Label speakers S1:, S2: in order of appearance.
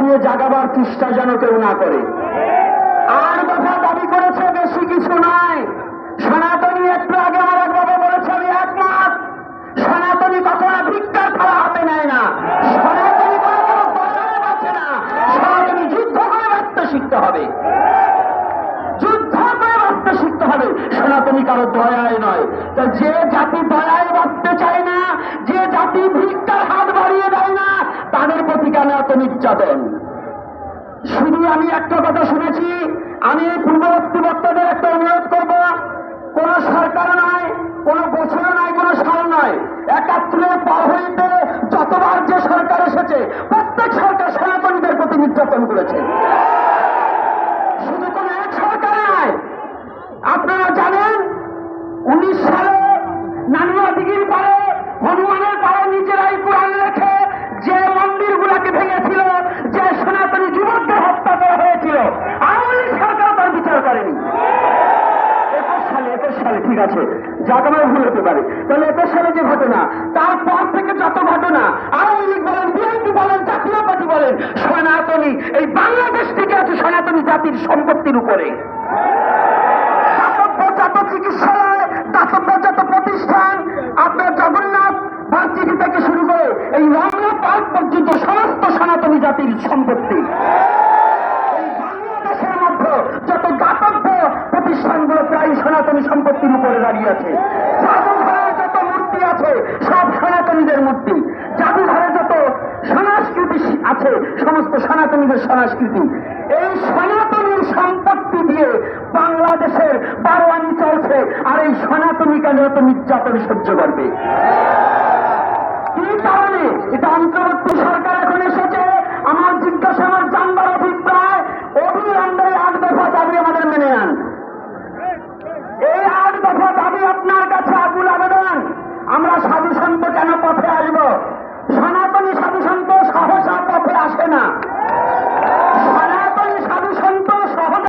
S1: নিয়ে জাগাবার চেষ্টা যেন কেউ না করে। আর দফা দাবি করেছে, বেশি কিছু নয় সনাতনী একটু আগে আমার এক বাবা বলেছে, আমি একমত। সনাতনী কখনো ভিক্ষার খাওয়া হাতে নেয় না। সনাতনী সনাতনী যুদ্ধ করে বাঁচতে শিখতে হবে। যুদ্ধ করে বাঁচতে শিখতে হবে। সনাতনী কারও দয়ায় এত শুধু আমি একটা কথা শুনেছি, আমি পূর্ববর্তী বক্তাদের একটা অনুরোধ করব, কোন সরকার নাই, কোন বছর নাই, কোন সাল নয় একাত্র বাহরিতে যতবার যে সরকার এসেছে, প্রত্যেক সরকার সনাতনীদের প্রতি নির্যাতন করেছে। আছে আমার ভুল হতে পারে। তাহলে একুশ সালে যে ঘটনা, তারপর থেকে যত ঘটনা, আওয়ামী লীগ বলেন, বিএনপি বলেন জাতীয় পার্টি বলেন, সনাতনী, এই বাংলাদেশ থেকে আছে সনাতনী জাতির সম্পত্তির উপরে। চিকিৎসালয়, দাতব্য প্রতিষ্ঠান, আপনার জগন্নাথ ভার্সিটি থেকে শুরু করে এই রমনা পার্ক পর্যন্ত সমস্ত সনাতনী জাতির সম্পত্তি। আছে। জাদুঘরে যত মূর্তি আছে, সব সনাতনীদের মূর্তি। জাদুঘরে যত সংস্কৃতি আছে, সমস্ত সনাতনীদের সংস্কৃতি এই সনাতনীর সম্পত্তি দিয়ে বাংলাদেশের বারোয়ানি চলছে, আর এই সনাতনীকে যত নির্যাতন সহ্য করবে।